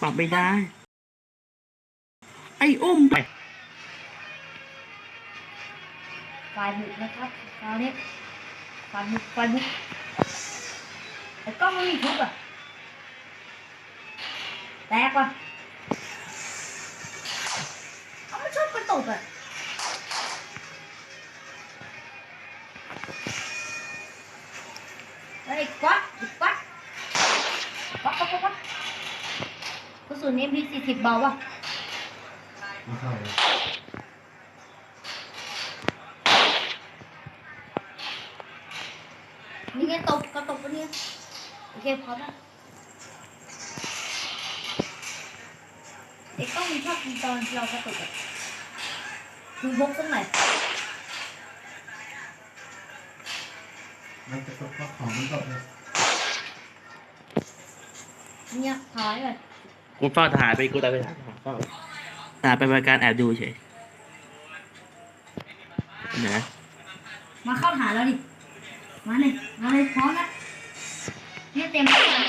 ปรับไม่ได้ ไอ้อุ้มไปไฟบุกนะครับคราวนี้ไฟบุกไฟบุกไอ้กล้องมันมีทุบอะแตกว่ะเอามันชอบกระตุกอะเฮ้ยก๊อตไอ้ก๊อตก๊อต กระสุนนี้มีสี่สิบเบาป่ะไม่เข้าเลยนี่ไงตกกระตกปะเนี่ยโอเคพร้อมแล้วไอ้กล้องมันชอบกินตอนเรากระตุกอะคุณพกตรงไหนมันจะตกเพราะของมันตกเลย เนี่ยถอยเลย กูเฝ้าถ่ายไปกูตายไปถ่ายเฝ้าถ่ายไปเป็นการแอบดูเฉยเดี๋ยวนะมาเข้าหาเราดิ มาเลย มาเลยพร้อมแล้วเนี่ยเต็มที่แล้ว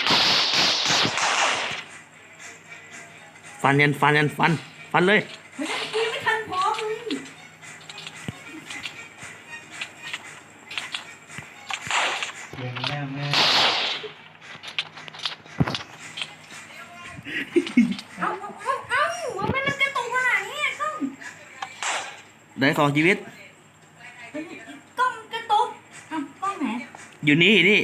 ฟันยันฟันยันฟัน ฟันเลย ได้ของชีวิตเฮ้ยกล้องกระตุกเอ้ากล้องไหนอยู่นี่นี่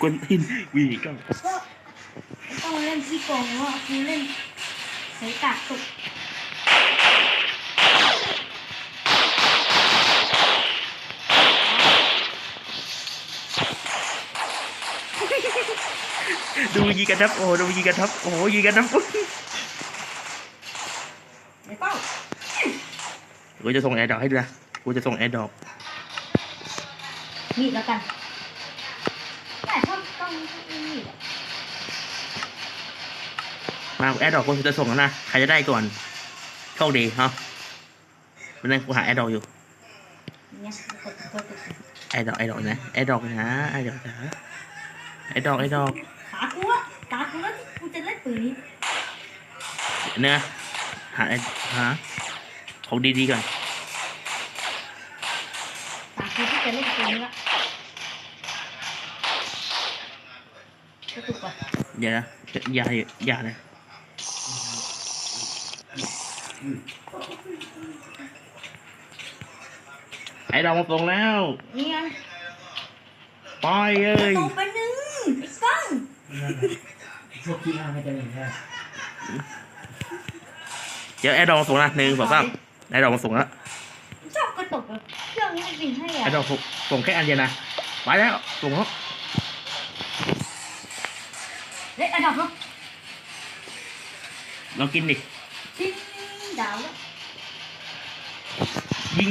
กวนทินวีก็ก็ต้องเล่นที่โกงว่าคือเล่นใช้กากตุกดูยีกันทับโอ้ดูยีกันทับโอ้โหยีกันทับ ไอ้กล้อง กูจะส่งแอร์ดรอปให้ดูนะ กูจะส่งแอร์ดรอปมีดแล้วกันแต่ถ้าต้องมีดอะมาแอร์ดรอปกูจะส่งแล้วนะ ใครจะได้ก่อน โชคดีเนาะวันนั้นกูหาแอร์ดรอปอยู่ เนี่ยกดกดกดแอร์ดรอปแอร์ดรอปนะ แอร์ดรอปนะ แอร์ดรอปนะ แอร์ดรอปแอร์ดรอปขากูอะขากูแล้วที่กูจะเล่นปืนนี้เนื้อหาหา ของดีๆก่อนขากูที่จะเล่นปืนนี้ละกระตุกว่ะอย่านะอย่าอย่าเลยไอ้ดอกมาส่งแล้วนี่ไงปล่อยเอ้ยตกไปหนึ่งไอ้กล้องนั่นแหละพวกที่อ้างไม่จะอย่างแค่เดี๋ยวไอ้ดอกมาส่งนะหนึ่งสองสาม ไอ้ดอกมาส่งแล้วชอบกระตุกอะเครื่องนี้บินให้อะไอ้ดอกส่งส่งแค่อันเดียวนะไปแล้วส่งแล้วเล่นอันดับเนาะลองกินดิทิ้งดาวแล้วยิง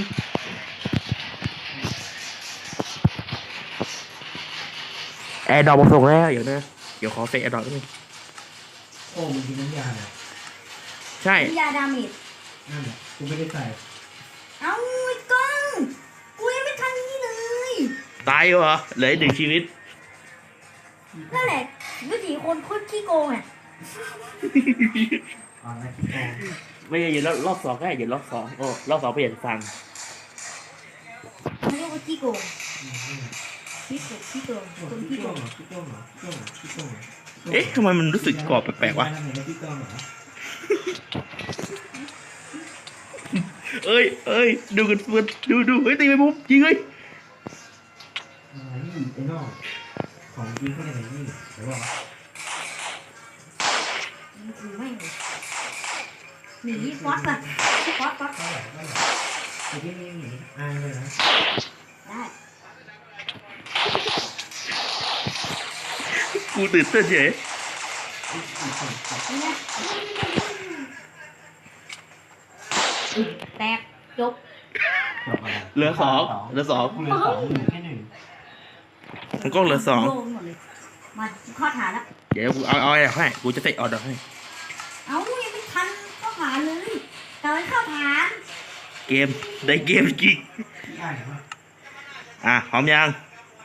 แอร์ดอกมาส่งแล้วเดี๋ยวนะเดี๋ยวขอเฟซแอร์ดอกนิดนึงโอ้มันกินน้ำยาเนี่ยใช่ ยาดาเมจ นั่นแหละกูไม่ได้ใส่เอ้าไอ้กล้องกูยังไม่ทันนี่เลย ตายเหรอเหลืออีกหนึ่งชีวิต นั่นแหละวิถีคนโคตรขี้โกงอะตอนแรกที่โกงไม่ใช่อย่ารอบรอบสองก็ได้อย่ารอบสองโอ้รอบสองเปลี่ยนฟังเขาเรียกว่าขี้โกงอืมอืมขี้โกงขี้โกงโอ้คนพี่ขี้โกโก้งเหรอพี่โก้เหรอพี่โก้เหรอพี่โก้เหรอเอ๊ะทำไมมันรู้สึกกรอบแปลกๆวะทำไมไม่พี่โก้เหรอ เอ้ยเอ้ยดูกันเพื่อนดูดูเฮ้ยตีไปปุ๊บยิงเลยอะไรนี่ไอ้นอกของจริงเขาอย่างนี้เดี๋ยวบอกถือไม่งหนีฟอสอะฟอสฟอสเท่าไหร่เท่าไหร่ไอ้ที่นี่หนีอายเลยนะได้กูตื่นเต้นเฉยนี่ไง แตกจบจบอะไรเหลือสองเหลือสองเหลือสองเหลือแค่หนึ่งมันก็เหลือสอง โล่หมดเลยมาข้อฐานแล้ว เดี๋ยวกูเอาเอาไอ้ดอกให้ กูจะเตะเอาดอกให้ เอ้ายังไม่ทันข้อฐานเลยแต่ไว้ข้อฐานเกม ได้เกมจริงพี่อายเหรออะพร้อมยัง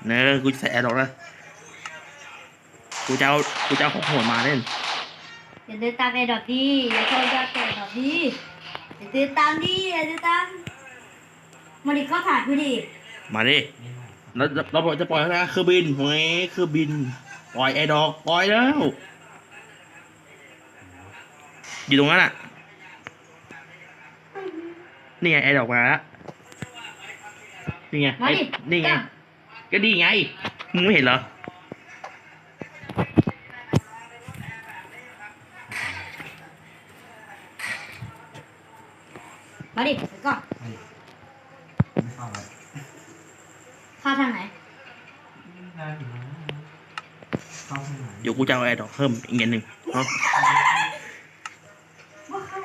เนอะกูจะใส่แอร์ดอกนะ กูจะเอา กูจะเอาของโหดมาเล่น อย่าเดินตามไอ้ดอกดีอย่าชนยอดแต่ดอกดี อย่าเดินตามดิอย่าเดินตามมาดิเข้าถ่ายกูดิมาดิไม่ไหวเราเราบอกจะปล่อยแล้วนะคือบินหวยคือบิน ปล่อยไอ้ดอกปล่อยแล้ว อยู่ตรงนั้นอะ นี่ไงไอ้ดอกมาแล้วนี่ไงมาไอ้ดินี่ไงก้าวก็ดีไง มึงไม่เห็นเหรอ กูจะเอาไอ้ดอกเพิ่มอีกเงินหนึ่งเนาะว่าเข้า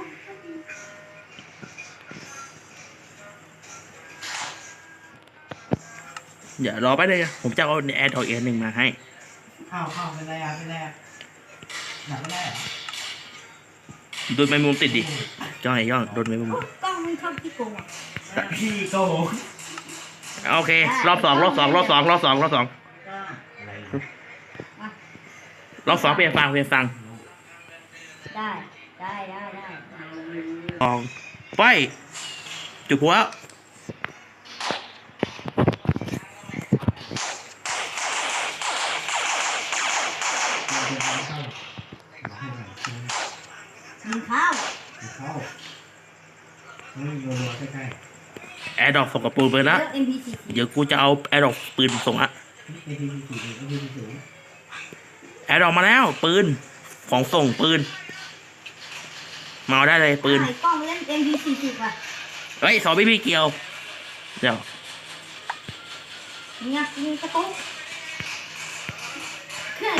เดี๋ยวรอไปเลยผมจะเอาแอร์ดอกอีกอันหนึ่งมาให้เข้าเข้าเป็นไรอะเป็นไรอะหนักไม่ได้เหรอโดนไม้มุมติดดิจ้องไอ้ย่องโดนไม้มุมกล้องมันชอบที่โกงอะพี่โกหกโอเค รอบสองรอบสองรอบสองรอบสองรอบสอง อะไร ร อบสองเปลี่ยนฟังเปลี่ยนฟังได้ได้ได้ได้สองไปจุดหัวยิงเข้าเข้าไม่โยนใกล้แอร์ดอกส่งกับปืนไปแล้วเดี๋ยวกูจะเอาแอร์ดอกปืนส่งอะ ๆไอ้ที่ที่สี่ไอ้ที่ที่สี่แอร์ดอกมาแล้ว ปืน ของส่งปืน มาเอาได้เลยปืนไอ้กล้องเล่น NPC สิบอะเฮ้ยสองพี่พี่เกียว เดี๋ยว เนี่ยยิงกระตุกเครื่อง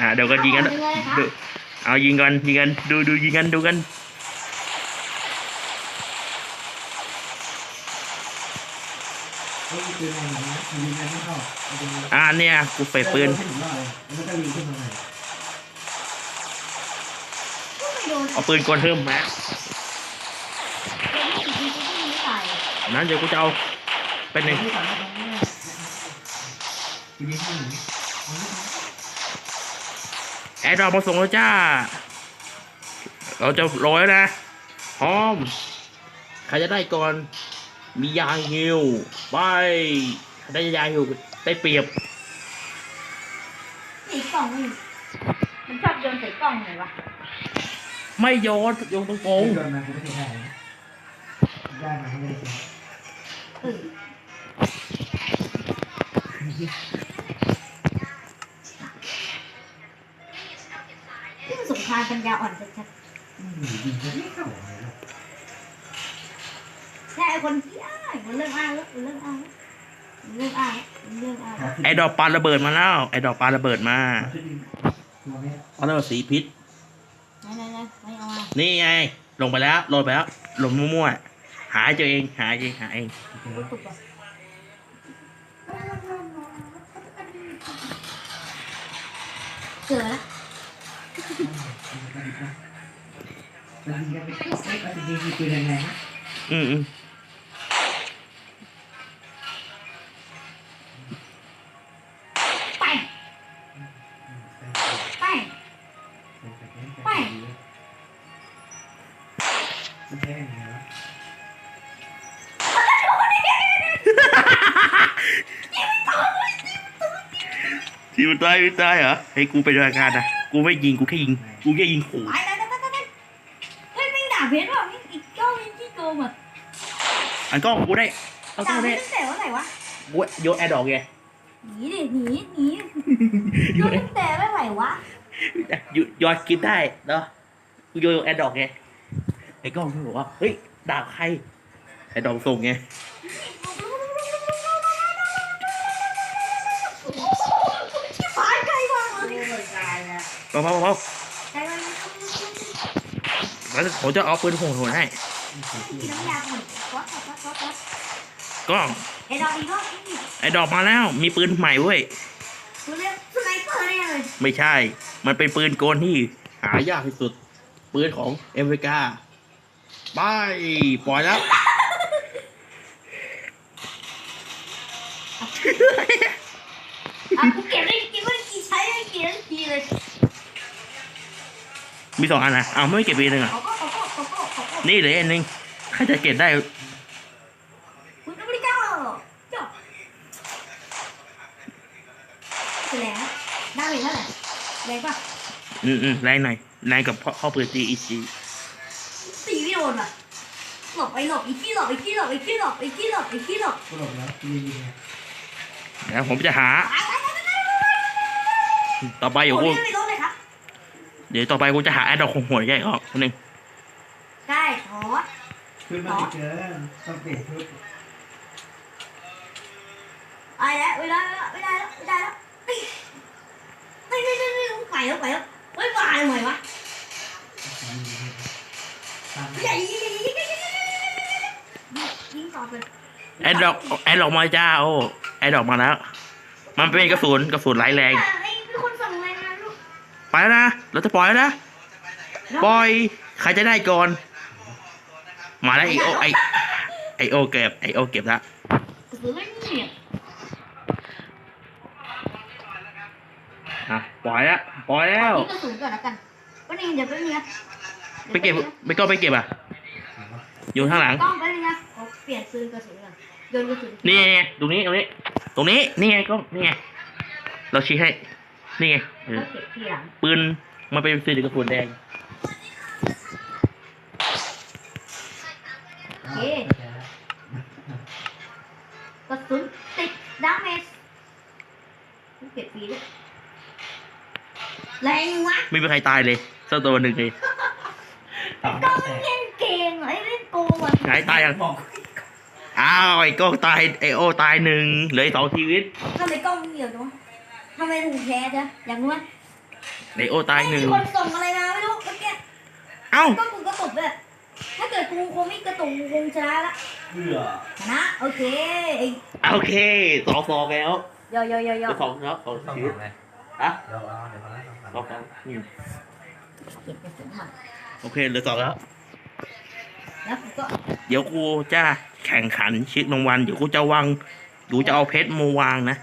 อ่าเดี๋ยวก็ยิงกันดูเอายิงกันยิงกันดูดูยิงกันดูกัน เฮ้ยคืออะไรนะยิงกันไม่เข้าเอาเป็นอ่าเนี่ยกูเฟยปืนขึ้นมาเลยแล้วก็ยิงขึ้นมาใหม่ก็ไม่โดนเอาปืนกลเพิ่มมา NPC ก็ยิงไม่ตาย นั้นเดี๋ยวกูจะเอาเป็นหนึ่งที่สามตรงนี้ยิงให้หนึ่งแอร์ดรอปมาส่งแล้วจ้า เราจะโรยแล้วนะพร้อม ใครจะได้ก่อน มียาฮิวไปใครได้ยาฮิวได้เปรียบไอ้กล้องมันมันชอบโยนใส่กล้องไงวะไม่โยนโยนตรงโอ้ยโดนมากูไม่เคยได้นะได้มาไม่ได้กินเออนี่มันสงครามปัญญาอ่อนชัดอืมยิงไม่เข้าเลยนะๆแค่ไอ้คนที่อ้างมันเรื่องอ้างแล้วมันเรื่องอ้างแล้วมันเรื่องอ้างแล้วมันเรื่องอ้างแล้วๆไอ้ดอกปาระเบิดมาแล้ว ไอ้ดอกปาระเบิดมาตัวนี้ปาระเบิดสีพิษ ไหนไหนไหนไม่เอามานี่ไง ลงไปแล้วโรยไปแล้วลงมั่วๆ หาเจอเอง หาเอง หาเองกระตุกอะเจอแล้วมันยิงกันไม่เข้าไอ้ยิงยิงปืนแรงๆนะ อืมอืม ทีมันตายไม่ตายเหรอให้กูไปรายงานนะกูไม่ยิงกูแค่ยิงกูแค่ยิงขู่ไปไปไปไปไปเฮ้ยไม่ด่าเพชรว่ะไม่อีกเจ้ายังที่โกงอะอันก็กูได้เอาก็ด่าเพได้ชรตั้งแต่วันไหนวะกูโยนแอร์ดอกไงหนีดิหนีหนีโยนตั้งแต่ไม่ไหววะหยุดยอดกินได้เนาะกูโยนแอร์ดอกไงไอ้กล้องมันบอกว่าเฮ้ยดาบใครไอ้ดอกส่งไง เบาๆเบาไกลว่ะๆแล้วผมจะเอาปืนโหดๆให้กินน้ำยาก่อนวัดวัดวัดวัดกล้องไอ้ดอกอีกรอบนี่ไอ้ดอกมาแล้ว มีปืนใหม่เว้ยกูเรียกสไนเปอร์แน่เลยไม่ใช่ มันเป็นปืนกลที่ หายากที่สุด ปืนของอเมริกาไปปล่อยแล้วอะกูเก็บได้กินไม่ได้กินใช้ได้กินได้กินเลย มีสองอันนะเอาไม่เก็บอีกหนึ่งอะขอก็ขอก็ขอก็ขอก็นี่เหลยอันหนึงใครจะเก็บได้คุณอเมริกาจบไปแล้วได้เลยเท่าไหร่แรงป่ะอืมอืมแรงหน่อยแรงกับพ่อพ่อเปิดตีอีจีตีไม่โดนอะหลบไปหลบอีกที่หลบอีกที่หลบอีกที่หลบอีกที่หลบอีกที่หลบกูหลบแล้วกูยิงไงแล้วผมจะหาตายตายตายตายต่อไปเดี๋ยวโอ้กูยไม่โดนเลยครับ เดี๋ยวต่อไปกูจะหาแอดดอกของหวยใหญ่ออกคนหนึ่งได้ขอขึ้นมาติดเกินต้องเปลี่ยนชุดไอ้แล้วไม่ได้แล้วไม่ได้แล้วไม่ได้แล้วไม่ไม่ไม่ไม่ไปแล้วไปแล้วไม่มาทำไมวะตามใหญ่ยิงยิงยิงยิงยิงต่อไปแอดดอกแอดดอกมาจ้าโอ้แอดดอกมาแล้ว มันเป็นกระสุนกระสุนไร้แรง ไปแล้วนะ เราจะปล่อยแล้วนะ ปล่อย ใครจะได้ก่อน มาแล้วไอโอไอไอโอเก็บไอโอเก็บแล้วกระสุนไม่เหนียวอะปล่อยแล้วปล่อยแล้วยิงกระสุนก่อนแล้วกันวันนี้เดี๋ยวไปเนี้ยไปเก็บไปก็ไปเก็บอะอยู่ข้างหลังกล้องไปเลยนะเขาเปลี่ยนปืนกระสุนก่อนโยนกระสุนนี่ไงตรงนี้ตรงนี้ ตรงนี้นี่ไงก็นี่ไงเราชี้ให้ นี่ไงเออแล้วเก็บทีหลังปืนมันเป็นสีกระสุนแดงกระสุนติดดาเมจเก็บฟรีด้วยแรงวะไม่มีใครตายเลยสักตัวหนึ่งเลยต่อก็แต่เล่นเกมเหรอไอ้เล่นโกงอะไหนตายยัง บอกอ้าวไอ้โก้ตายไอโอตายหนึ่งเหลืออกสองชีวิต ทำไมกล้องเหนียวจังวะ ทำไมถึงแพ้จ้ะอยากรู้ไหมไอโอตายหนึ่ง มีคนส่งอะไรมาไม่รู้เมื่อกี้เอ้า ก็กูกระตุกเลยถ้าเกิดกูคงไม่กระตุกกูคงชนะละเบื่อชนะโอเคไอ้โอเคสองสองแล้วยอยอยอยอสองครับสองต้องชีวิตทำอะไรอะเดี๋ยวเอาเดี๋ยวมาแล้วสองสองอืมเก็บกระสุนถังโอเคเหลือสองแล้ว แล้วกูก็เดี๋ยวกูจะแข่งขันชิงรางวัลเดี๋ยวกูจะวางกูจะเอาเพชรมาวางนะ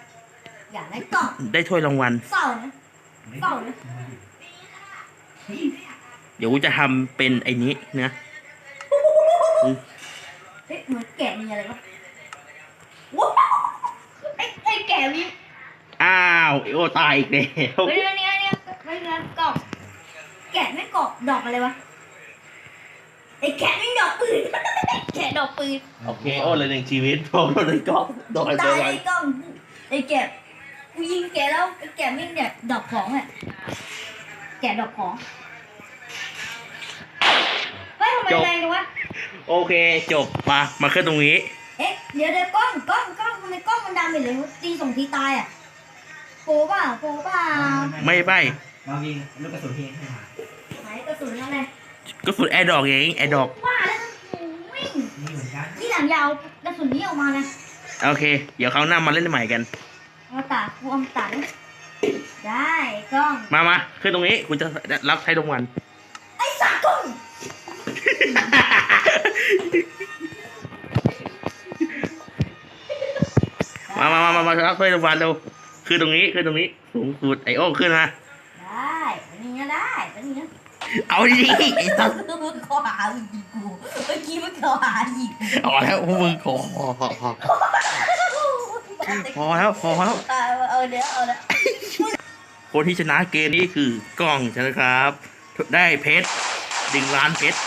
อยากได้กล่องได้ถ้วยรางวัลเศร้านะเศร้านะเดี๋ยวกูจะทำเป็นไอ้นี้นะ เฮ้ยเหมือนแกะมีอะไรวะว้าวไอ้ไอ้แกะมีอ้าวไอโอตายอีกแล้วเฮ้ยเนี่ยเนี่ยเนี่ยเฮ้ยเนี่ยกล่องแกะไม่กรอบดอกอะไรวะไอ้แกะไม่ดอกปืน แกะดอกปืนโอเคโอเลยหนึ่งชีวิตโอเลยก็โดนตาโดยนไอ้กล้องไอ้แกะ กูยิงแกะแล้วไอ้แกะไม่เนี่ยดอกของอะแกะดอกของเฮ้ยทำไมแรงจังวะโอเค จบมา มาขึ้นตรงนี้ เอ๊ะเดี๋ยวเดี๋ยวกล้องกล้องกล้องทำไมกล้องมันดำไปเลยตีส่งทีตายอะโปเปล่าโปเปล่าไม่ไปเรายิงลูกกระสุนเฮงให้มาไหนกระสุนอะไรก็สุดแอร์ดอกเองแอร์ดอก ว่าแล้ววิ่งนี่เหมือนกันที่หลังยาวกระสุนนี้ออกมานะโอเค เดี๋ยวเขาวหน้ามาเล่นใหม่กัน เอาตากูเอาตาดิได้กล้องมามาขึ้นตรงนี้คุณจะรับใช้รางวัลไอ้สัตว์กล้องมามามามามารับใช้รางวัลเร็วคือตรงนี้คือตรงนี้สูงสุดไอโอขึ้นมาได้อันนี้ก็ได้อันนี้นะเอาดีๆไอ้สัสมึงขอหายิงกูเมื่อกี้มึงขอหายิงเอาแล้วพวกมึงขอ พอพอพอพอแล้วพอแล้วเอาเอาเดี๋ยวเอาเดี๋ยวคนที่ชนะเกมนี้คือกล้องใช่ไหมครับ ได้เพชรหนึ่งล้านเพชร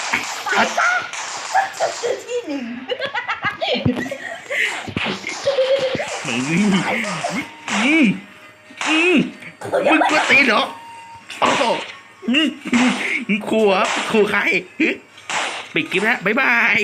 ที่หนึ่งอืมอืมอืมมึงกวนตีนเหรอโอ้โหอืมมึงขู่เหรอขู่ใครปิดคลิปแล้วบ๊ายบาย